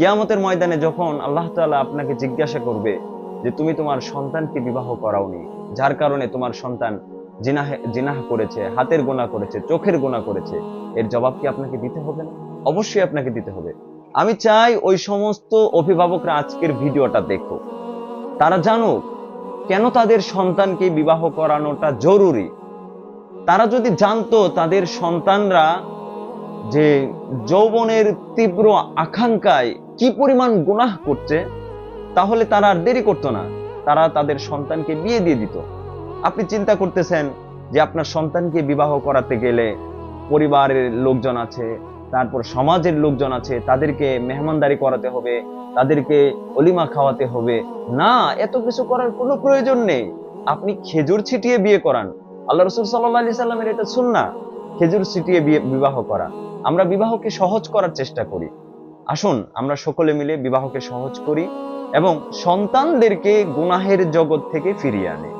কিয়ামতের ময়দানে যখন আল্লাহ তাআলা আপনাকে জিজ্ঞাসা করবে যে তুমি তোমার সন্তানকে বিবাহ করাওনি, যার কারণে তোমার সন্তান জিনাহে, জিনাহ করেছে, হাতের গোনা করেছে, চোখের গোনা করেছে, এর জবাব কি আপনাকে দিতে হবে না? অবশ্যই আপনাকে দিতে হবে। আমি চাই ওই সমস্ত অভিভাবকরা আজকের ভিডিওটা দেখো। তারা জানুক, কেন তাদের সন্তানকে বিবাহ করানোটা জরুরি? তারা যদি জানতো তাদের সন্তানরা যে যৌবনের তীব্র আকাঙ্ক্ষায় কি পরিমাণ গুনাহ করছে, তাহলে তারা আর দেরি করতো না। তারা তাদের সন্তানকে বিয়ে দিয়ে দিত। আপনি চিন্তা করতেছেন যে আপনার সন্তানকে বিবাহ করাতে গেলে পরিবারের লোকজন আছে, তারপর সমাজের লোকজন আছে, তাদেরকে মেহমানদারি করাতে হবে, তাদেরকে অলিমা খাওয়াতে হবে। না, এত কিছু করার কোনো প্রয়োজন নেই। আপনি খেজুর ছিটিয়ে বিয়ে করান। আল্লাহ রসুল সাল্লাহ আলি সাল্লামের এটা শুন না খেজুর ছিটিয়ে বিয়ে, বিবাহ করা। আমরা বিবাহকে সহজ করার চেষ্টা করি। আসুন আমরা সকলে মিলে বিবাহকে সহজ করি এবং সন্তানদেরকে গুনাহের জগৎ থেকে ফিরিয়ে আনি।